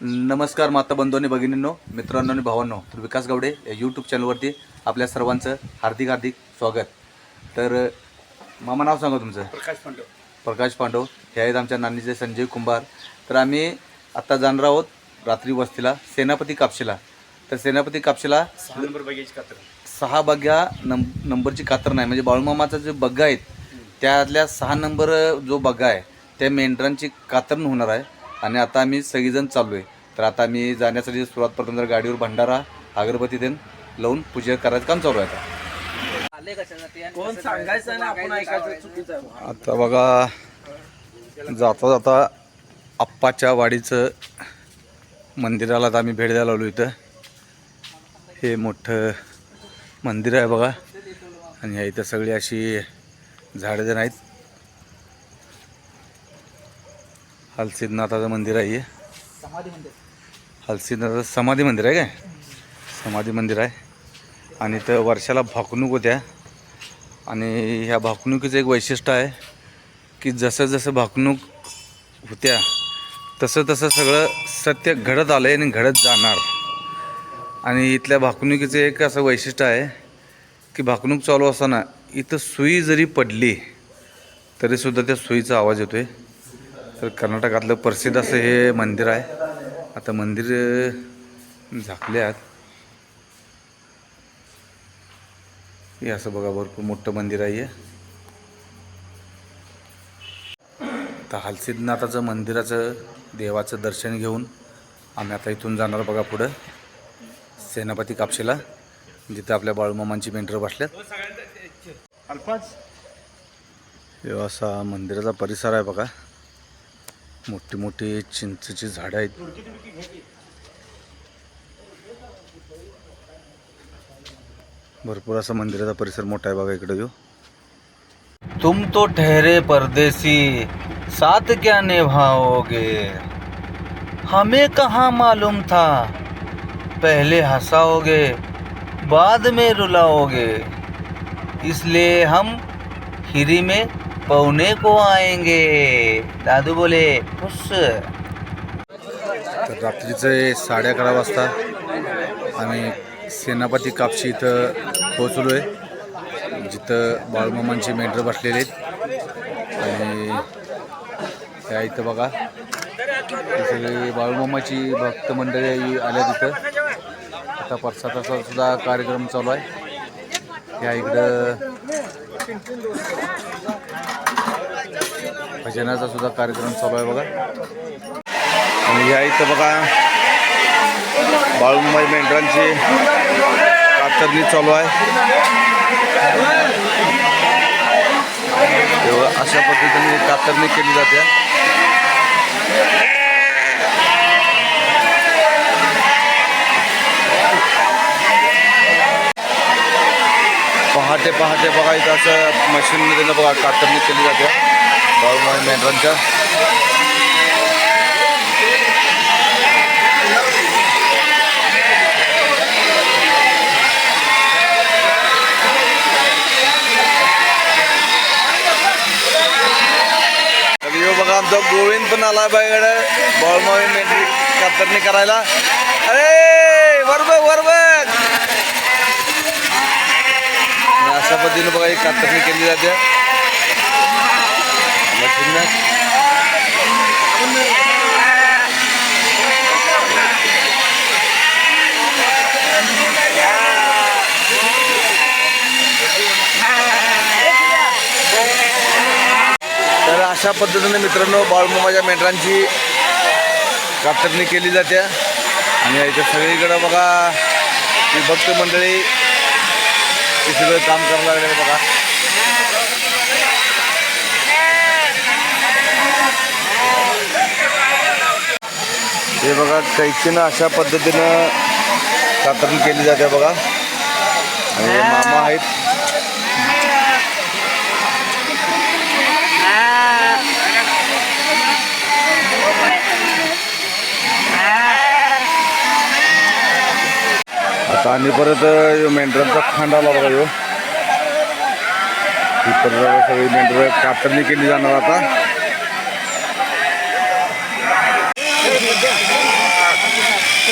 नमस्कार माता बंधूंनी भगिनींनो मित्रांनो आणि भावांनो तर विकास गावडे या यूट्यूब चॅनलवरती आपल्या सर्वांचं हार्दिक हार्दिक स्वागत. तर मामा नाव सांगा तुमचं. प्रकाश पांडव. प्रकाश पांडव हे आहेत आमच्या नानीचे संजय कुंभार. तर आम्ही आत्ता जाणार आहोत रात्री वस्तीला सेनापती कापशीला. तर सेनापती कापशीला सहा नंबर बघायची कात्र. सहा बग्या नंब नंबरची कातर नाही. म्हणजे बाळूमामाचा जे बग्गा आहेत त्यातल्या सहा नंबर जो बग्गा आहे त्या मेंढरांची कातरण होणार आहे. आणि आता आम्ही सगळीजण चाललो आहे तर आता आम्ही जाण्यासाठी सुरुवात प्रथम तर गाडीवर भंडारा अगरबत्ती देऊन लावून पूजा करायचं काम चालू आहे आता. कोण सांगायचं ना आपण ऐकायचं चुकीचं आहे. आता बघा जाता जाता आप्पाच्या वाडीचं मंदिराला आता आम्ही भेट द्यायला आलो इथं. हे मोठं मंदिर आहे बघा. आणि ह्या इथं सगळी अशी झाडं जण आहेत. हलसिद्धनाथाचं मंदिर आहे हे. हलसिद्धनाथाचं समाधी मंदिर आहे काय? समाधी मंदिर आहे. आणि इथं वर्षाला भाकणूक होत्या. आणि ह्या भाकणुकीचं एक वैशिष्ट्य आहे की जसं जसं भाकणूक होत्या तसं तसं सगळं सत्य घडत आलं आहे आणि घडत जाणार. आणि इथल्या भाकणुकीचं एक असं वैशिष्ट्य आहे की भाकणूक चालू असताना इथं सुई जरी पडली तरीसुद्धा त्या सुईचा आवाज येतो आहे तर कर्नाटकातलं प्रसिद्ध असं हे मंदिर आहे. आता मंदिर झाकले आहेत. हे असं बघा भरपूर मोठं मंदिर आहे तर हलसिद्धनाथाचं मंदिराचं देवाचं दर्शन घेऊन आम्ही आता इथून जाणार बघा पुढं. सेनापती कापशीला जिथं आपल्या बाळूमामांची मेंढरं बसल्यात. असा मंदिराचा परिसर आहे बघा. मोठे मोठे चिंचेची झाडं आहेत. भरपूर असा मंदिराचा परिसर मोठा आहे बघा इकडे जो तुम तो ठहरे परदेसी साथ क्या निभाओगे? हमें कहाँ मालूम था? पहले हंसाओगे बाद में रुलाओगे। इसलिए हम हिरी में पौने को आएंगे। दादू बोले खुश तर रात्रीचे साडे अकरा वाजता आम्ही सेनापती कापशी इथं पोहोचलो आहे. जिथं बाळमामांचे मेंढर बसलेले आहेत. आणि त्या इथं बघा ही सगळी बाळूमामाची भक्त मंडळी आल्या तिथं आता प्रसादाचा सुद्धा कार्यक्रम चालू आहे. या इकडं भजनाचा सुद्धा कार्यक्रम चालू आहे बघा. आणि या इथं बघा बाळूमाई मेंढरांची कातरणी चालू आहे. अशा पद्धतीने कातरणी केली जाते. पहाटे पहाटे बघा इथं असं मशीनमध्ये बघा कातरणी केली जाते. बाळूमाई मेंढरांच्या तर बघा आमचा गोविंद पण आला बाईकडे. बळमावी मेंढरी कातरणी करायला. अरे वर बघ अशा पद्धतीने बघा ही कातरणी केली जाते. तर अशा पद्धतीने मित्रांनो बाळूमामाच्या मेंढरांची कापटणी केली जाते. आणि इथे सगळीकडं बघा ती भक्त मंडळी ते सगळं काम करायला लागले बघा. हे बघा कैचीनं अशा पद्धतीनं कातरणी केली जाते बघा. आणि मामा आहेत. आता आणि परत मेंढरांचा खांडा आला बघा यो. ही परत सगळी मेंढर कातरणी केली जाणार आता.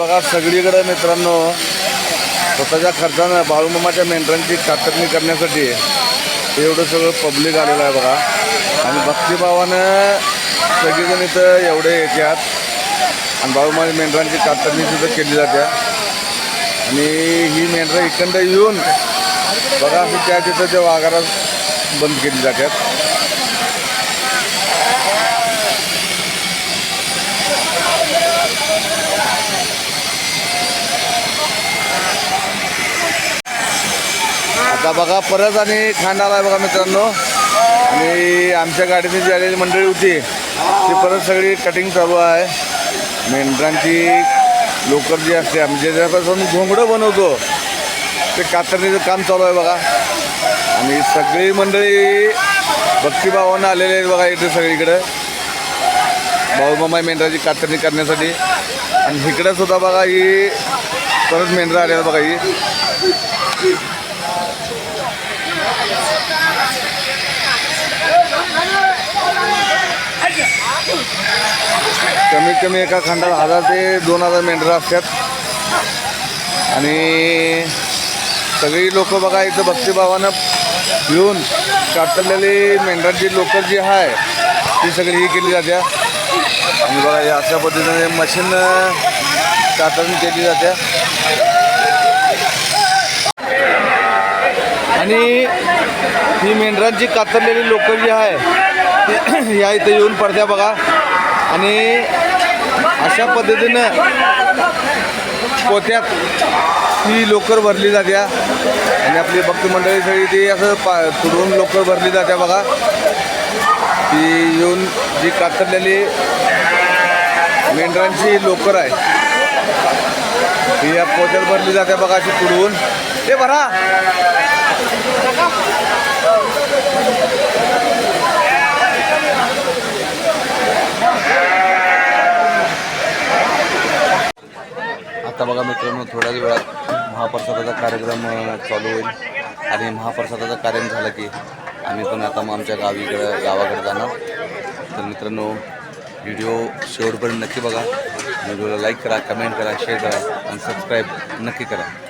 बघा सगळीकडे मित्रांनो स्वतःच्या खर्चानं बाळूमामाच्या मेंढरांची कातरणी करण्यासाठी एवढं सगळं पब्लिक आलेलं आहे बघा. आणि भक्तिभावानं सगळीजण इथं एवढे येतात आणि बाळूमाच्या मेंढरांची कातरणी सुद्धा केली जाते. आणि ही मेंढरं इकडं येऊन बघा असं त्या तिथं त्या वाघाला बंद केली जातात. आता बघा परत आणि खांडाला आहे बघा मित्रांनो. आणि आमच्या गाडीने जी आलेली मंडळी होती ती परत सगळी कटिंग चालू आहे. मेंढरांची लोकर जी असते आम्ही ज्यापासून घोंगडं बनवतो ते कातरणीचं काम चालू आहे बघा. आणि सगळी मंडळी भक्तिभावानं आलेले आहेत बघा इथे सगळीकडं. भाऊमामाई मेंढराची कातरणी करण्यासाठी. आणि इकडं सुद्धा बघा ही परत मेंढरा आलेला बघा ही. कमीत कमी एका खंडात हजार ते दोन हजार मेंढरं असतात. आणि सगळी लोक बघा इथं भक्तिभावानं येऊन कातरलेली मेंढरांची लोकर जी आहे ती सगळी ही केली जाते आणि बघा या अशा पद्धतीने मशीन कातरणी केली जाते आणि ही मेंढरांची कातरलेली लोकर जी आहे या इथं येऊन पडत्या बघा. आणि अशा पद्धतीनं पोत्यात ही लोकर भरली जात्या आणि आपली भक्त मंडळी सगळी ती असं पा तुडवून लोकर भरली जात्या बघा. ती येऊन जी कातरलेली मेंढरांची लोकर आहे ती या पोत्यात भरली जाते बघा अशी तुडवून ते भरा! आता बघा मित्रांनो थोड्याच वेळात महाप्रसादाचा कार्यक्रम चालू होईल. आणि महाप्रसादाचा कार्यक्रम झाला की आम्ही पण आता मग आमच्या गावीकडं गावाकडे जाणार. तर मित्रांनो व्हिडिओ शेवटपर्यंत नक्की बघा. व्हिडिओला लाईक करा कमेंट करा शेअर करा आणि सबस्क्राईब नक्की करा.